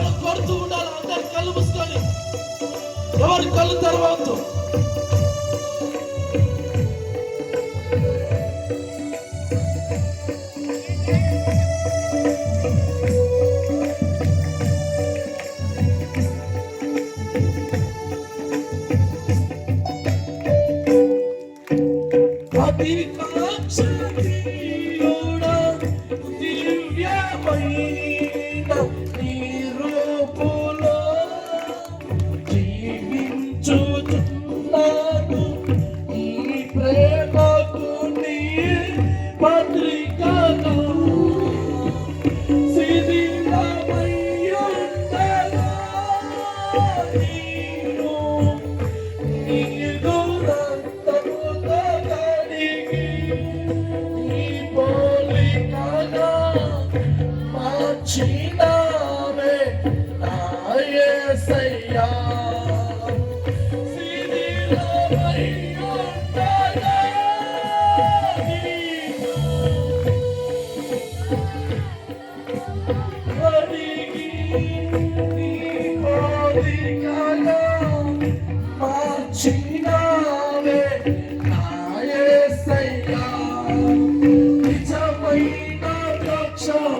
ఎవరు కొడుతూ ఉండాలి అందరు కళ్ళు మూసుకొని. ఎవరు కళ్ళు తెరవద్దు. చిన్నావే నాయసయ్యా చిన్నావే నాయసయ్యా నిజమైన రక్షణ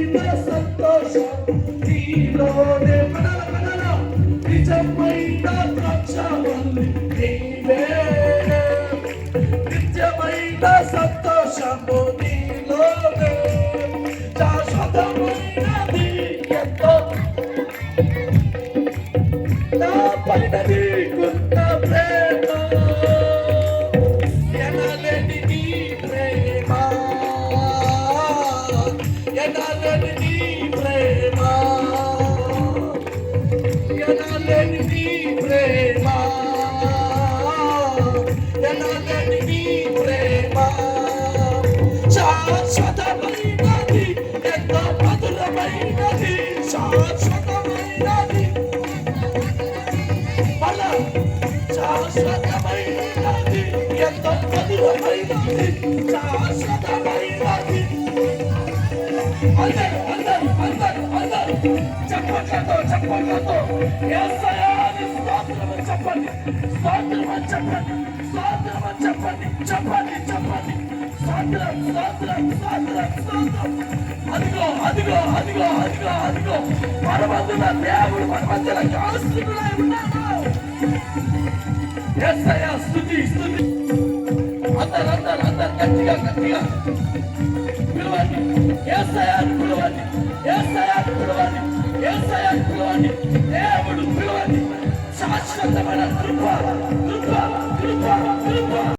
నీవే. సంతోషం. నీలోనే నిజమైన ద్రాక్షవల్లి నీవే. నిత్యమైన సంతోషము నీలోనే. శాశ్వతమైనది ఎంతో. నా శాశ్వతమైనది ఎంతో మధురమైనది శాశ్వతమైనది. మళ్ళా శాశ్వతమైనది ఎంతో మధురమైనది శాశ్వతమైనది. అందరూ అందరూ అందరూ అందరూ చప్పట్లతో చప్పట్లతో యేసయ్యాని చెప్పండి చెప్పండి చెప్పండి చెప్పండి చెప్పండి. అదిగో అదిగో అదిగో అదిగో అదిగో మన మధ్యన దేవుడు మన మధ్యన కాస్తున్నై ఉన్నాడు యేసయ్య స్తుతి స్థుతి అందరు అందరు అందరు గట్టిగా గట్టిగా పిలవండి ఎస్ ఏసయాన్ని పిలవండి ఎస్ ఏసయాన్ని పిలవండి ఎస్ ఏసయాన్ని పిలవండి దేవుడు పిలవండి శాశ్వతమైన కృప కృప కృప కృప